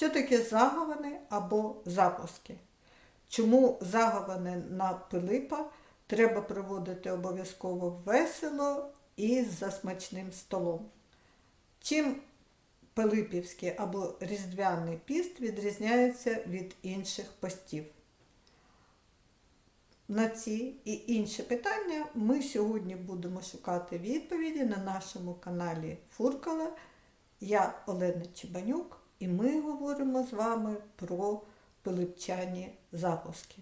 Що таке заговини або запуски? Чому заговини на Пилипа треба проводити обов'язково весело і за смачним столом? Чим Пилипівський або Різдвяний піст відрізняється від інших постів? На ці і інші питання ми сьогодні будемо шукати відповіді на нашому каналі Фуркала. Я Олена Чебанюк, і ми говоримо з вами про пилипчані запуски.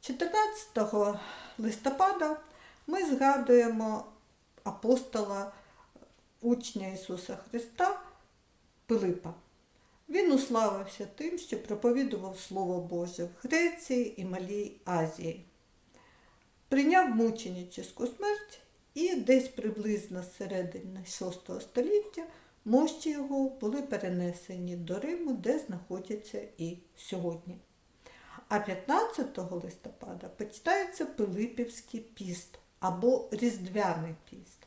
14 листопада ми згадуємо апостола учня Ісуса Христа Пилипа. Він уславився тим, що проповідував Слово Боже в Греції і Малій Азії. Прийняв мученическу смерть і десь приблизно з середини VI століття мощі його були перенесені до Риму, де знаходяться і сьогодні. А 15 листопада починається Пилипівський піст або Різдвяний піст.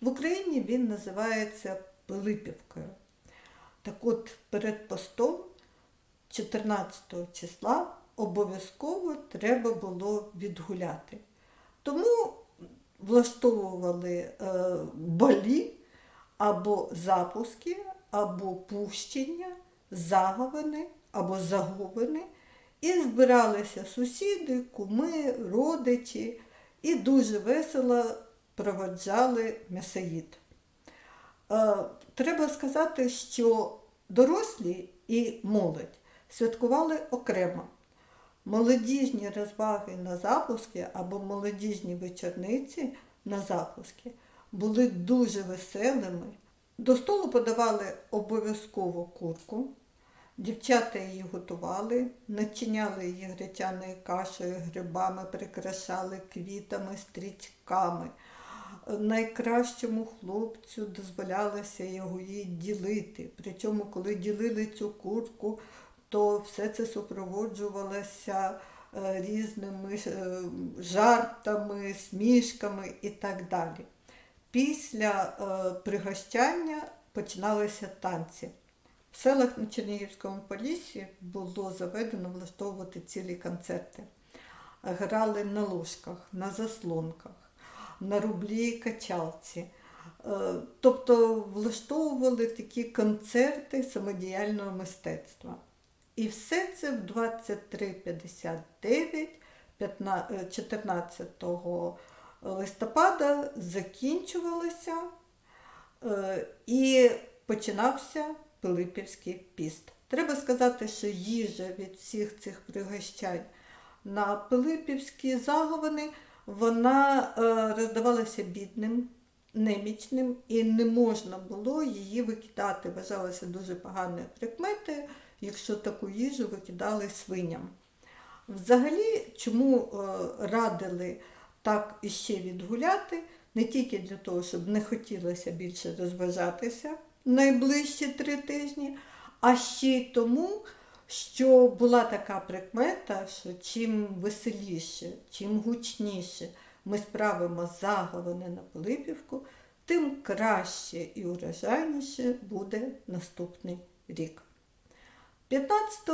В Україні він називається Пилипівкою. Так от перед постом 14 числа обов'язково треба було відгуляти. Тому влаштовували е, балі або запуски, або пущення, заговини або заговини. І збиралися сусіди, куми, родичі і дуже весело проводжали м'ясоїд. Е, Треба сказати, що дорослі і молодь святкували окремо. Молодіжні розваги на запуски або молодіжні вечорниці на запуски були дуже веселими. До столу подавали обов'язково курку. Дівчата її готували, начиняли її гречаною кашею, грибами, прикрашали квітами, стрічками. Найкращому хлопцю дозволялося його її ділити. Причому, коли ділили цю курку, то все це супроводжувалося е, різними е, жартами, смішками і так далі. Після е, пригощання починалися танці. В селах на Чернігівському полісі було заведено влаштовувати цілі концерти. Грали на ложках, на заслонках, на рублі і качалці. Тобто влаштовували такі концерти самодіяльного мистецтва. І все це в 23.59 14 листопада закінчувалося е, і починався Пилипівський піст. Треба сказати, що їжа від всіх цих пригощань на Пилипівські заговини вона е, роздавалася бідним, немічним, і не можна було її викидати. Вважалося дуже поганою прикметою, якщо таку їжу викидали свиням. Взагалі, чому е, радили так іще відгуляти, не тільки для того, щоб не хотілося більше розважатися найближчі три тижні, а ще й тому, що була така прикмета, що чим веселіше, чим гучніше ми справимо заговини на Пилипівку, тим краще і урожайніше буде наступний рік. 15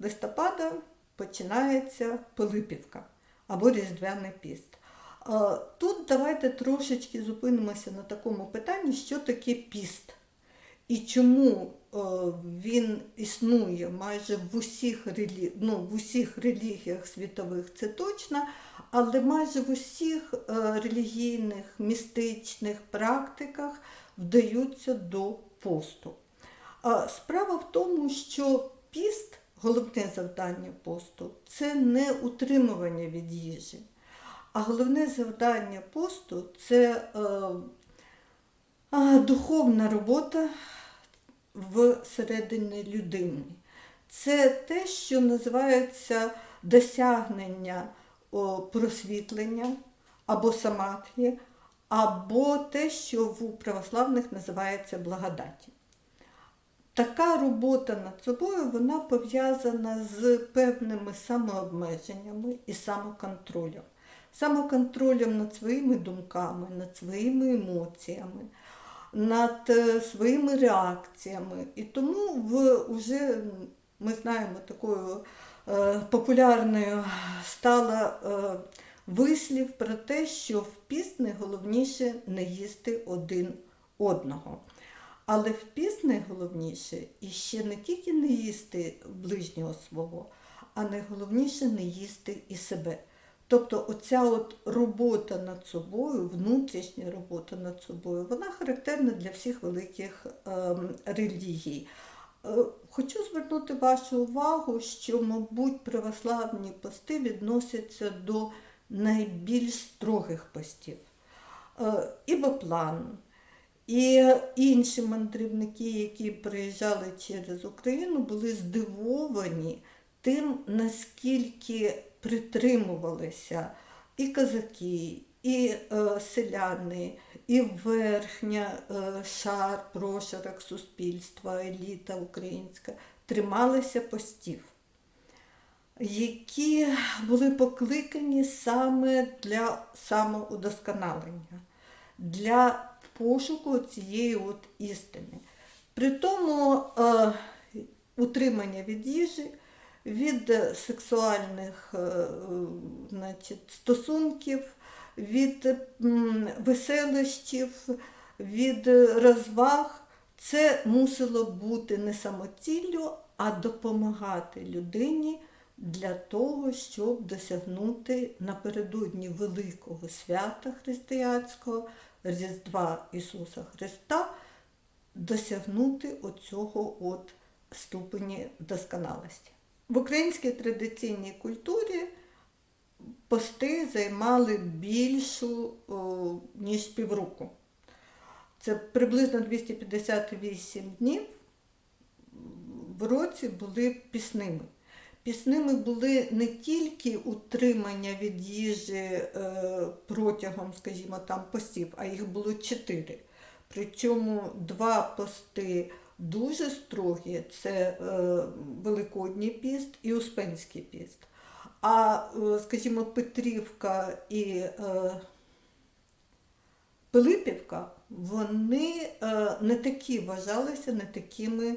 листопада починається Пилипівка або Різдвяний піст. Е, Тут давайте трошечки зупинимося на такому питанні, що таке піст і чому е, він існує майже в усіх, релі... ну, в усіх релігіях світових, це точно, але майже в усіх е, релігійних, містичних практиках вдаються до посту. Справа в тому, що піст, головне завдання посту, це не утримування від їжі. А головне завдання посту це е, духовна робота всередині людини. Це те, що називається досягнення о, просвітлення або самадхі, або те, що в православних називається благодаті. Така робота над собою вона пов'язана з певними самообмеженнями і самоконтролем. самоконтролем над своїми думками, над своїми емоціями, над е, своїми реакціями. І тому в уже ми знаємо такою е, популярною стала е, вислів про те, що в піст найголовніше не їсти один одного. Але в піст найголовніше ще не тільки не їсти ближнього свого, а найголовніше не їсти і себе. Тобто оця от робота над собою, внутрішня робота над собою, вона характерна для всіх великих ем, релігій. Е, Хочу звернути вашу увагу, що, мабуть, православні пости відносяться до найбільш строгих постів. Е, І інші мандрівники, які приїжджали через Україну, були здивовані тим, наскільки притримувалися і козаки, і е, селяни, і верхня е, шар, прошарок суспільства, еліта українська трималися постів, які були покликані саме для самоудосконалення, для пошуку цієї от істини. При тому е, утримання від їжі, від сексуальних е, значить, стосунків, від м, веселощів, від розваг. Це мусило бути не самоціллю, а допомагати людині для того, щоб досягнути напередодні великого свята християнського, Різдва Ісуса Христа, досягнути оцього от ступені досконалості. В українській традиційній культурі пости займали більшу, ніж півроку. Це приблизно 258 днів в році були пісними. Пісними були не тільки утримання від їжі е, протягом, скажімо, там постів, а їх було чотири. Причому два пости дуже строгі це е, Великодній піст і Успенський піст. А, е, скажімо, Петрівка і Пилипівка, вони не такі вважалися, не такими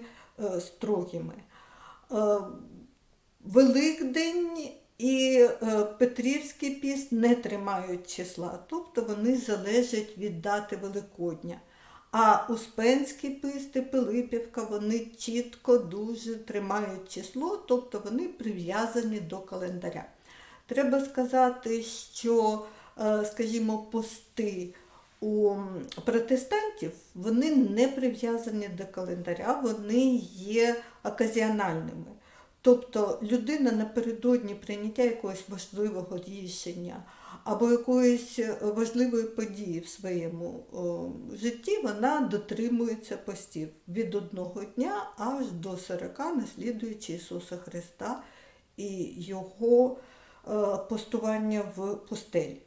строгими. Великдень і е, Петрівський піст не тримають числа, тобто вони залежать від дати Великодня. А Успенський пист і Пилипівка вони чітко дуже тримають число, тобто вони прив'язані до календаря. Треба сказати, що, е, скажімо, пости у протестантів вони не прив'язані до календаря, вони є оказіональними. Тобто людина напередодні прийняття якогось важливого рішення або якоїсь важливої події в своєму о, житті, вона дотримується постів від одного дня аж до 40, наслідуючи Ісуса Христа і Його е, постування в пустелі.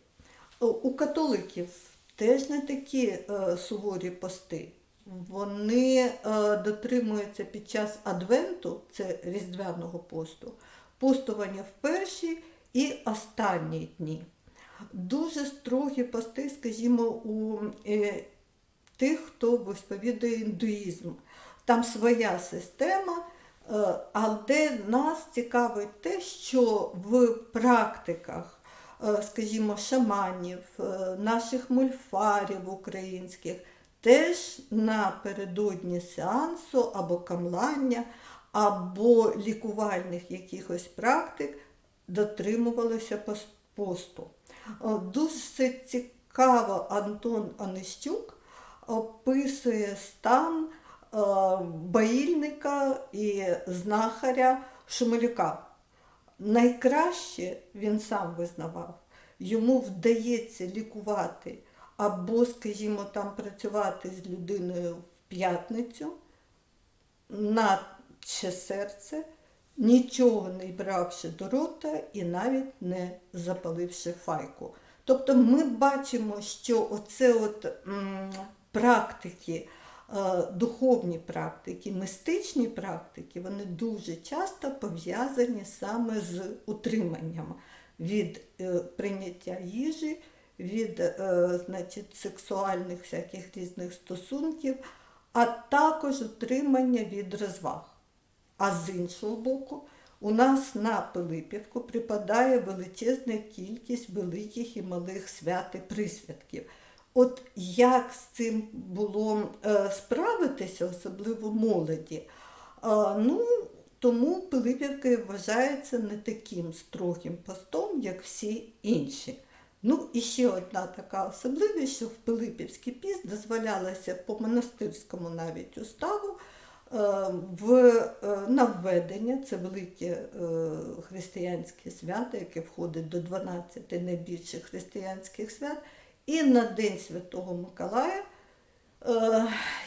У католиків теж не такі е, суворі пости. Вони е, дотримуються під час Адвенту, це Різдвяного посту, постування в перші і останні дні. Дуже строгі пости, скажімо, у е, тих, хто висповідує індуїзм. Там своя система, е, але нас цікавить те, що в практиках, скажімо, шаманів, наших мульфарів українських теж напередодні сеансу або камлання, або лікувальних якихось практик дотримувалися посту. Дуже цікаво Антон Онищук описує стан е, баїльника і знахаря Шумилюка. Найкраще він сам визнавав, йому вдається лікувати або, скажімо, там працювати з людиною в п'ятницю, наче серце, нічого не бравши до рота і навіть не запаливши файку. Тобто ми бачимо, що оце от м, практики, е, духовні практики, мистичні практики, вони дуже часто пов'язані саме з утриманням від е, прийняття їжі, від е, значить, сексуальних всяких різних стосунків, а також утримання від розваг. А з іншого боку, у нас на Пилипівку припадає величезна кількість великих і малих свят і присвятків. От як з цим було е, справитися, особливо молоді? Е, ну, тому Пилипівка вважається не таким строгим постом, як всі інші. Ну і ще одна така особливість, що в Пилипівський піст дозволялося по монастирському навіть уставу е, в, е, на введення, це велике е, християнське свято, яке входить до 12 найбільших християнських свят, і на День Святого Миколая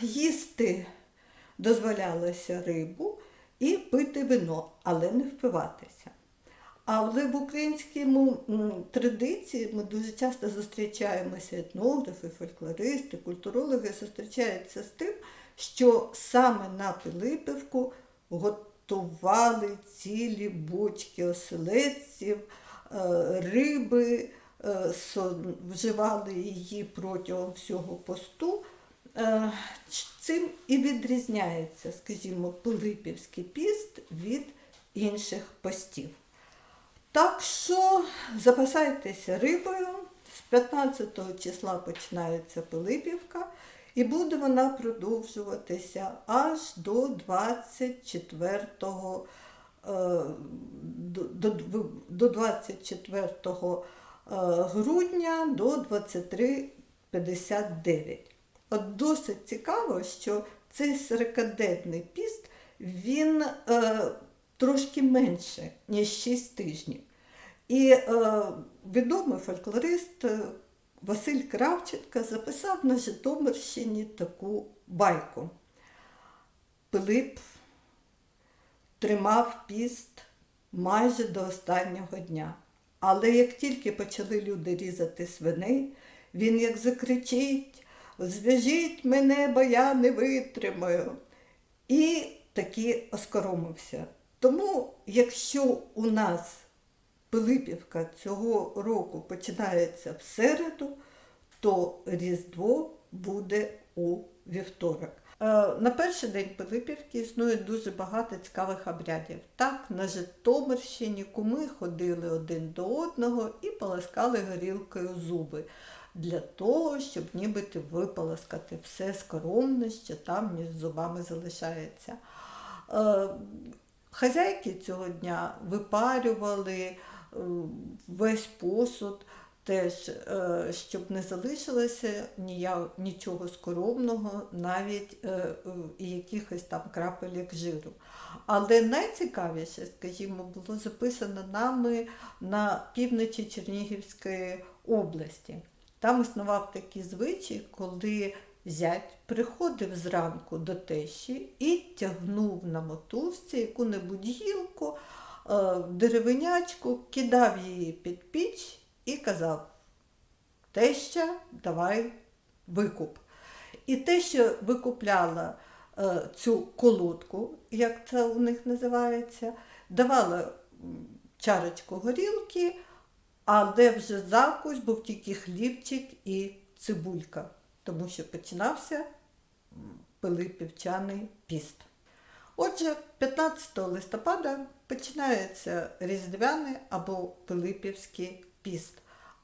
їсти дозволялося рибу і пити вино, але не впиватися. Але в українському традиції ми дуже часто зустрічаємося етнографи, фольклористи, культурологи зустрічаються з тим, що саме на Пилипівку готували цілі бочки оселедців, е, риби, е, вживали її протягом всього посту. Е, Цим і відрізняється, скажімо, Пилипівський піст від інших постів. Так що запасайтеся рибою. З 15 числа починається Пилипівка, і буде вона продовжуватися аж до 24 е, до, до, до 24 е, грудня до 23.59. От досить цікаво, що цей 40-денний піст, він е, трошки менше, ніж 6 тижнів. І е, відомий фольклорист е, Василь Кравченко записав на Житомирщині таку байку. Пилип тримав піст майже до останнього дня. Але як тільки почали люди різати свиней, він як закричить: Зв'яжіть мене, бо я не витримаю. І таки оскоромився. Тому, якщо у нас Пилипівка цього року починається в середу, то Різдво буде у вівторок. Е, На перший день Пилипівки існує дуже багато цікавих обрядів. Так, на Житомирщині куми ходили один до одного і полоскали горілкою зуби для того, щоб нібито виполоскати все скоромне, що там між зубами залишається. Хазяйки цього дня випарювали е, весь посуд, теж, е, щоб не залишилося нічого скоромного, навіть е, якихось там крапелек жиру. Але найцікавіше, скажімо, було записано нами на півночі Чернігівської області. Там існував такий звичай, коли зять приходив зранку до тещі і тягнув на мотузці яку-небудь гілку, е, деревинячку, кидав її під піч і казав: Теща, давай викуп. І теща викупляла е, цю колодку, як це у них називається, давала чарочку горілки, але вже закусь був тільки хлібчик і цибулька, тому що починався Пилипівчаний піст. Отже, 15 листопада починається Різдвяний або Пилипівський піст.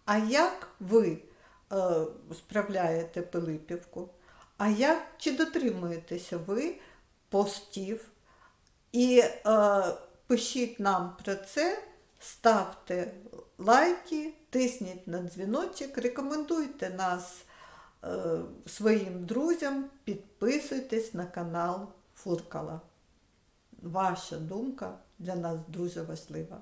А як ви е, справляєте Пилипівку? А як чи дотримуєтеся ви постів? І е, пишіть нам про це, ставте лайки, тисніть на дзвіночок, рекомендуйте нас своїм друзям, підписуйтесь на канал Фуркала. Ваша думка для нас дуже важлива.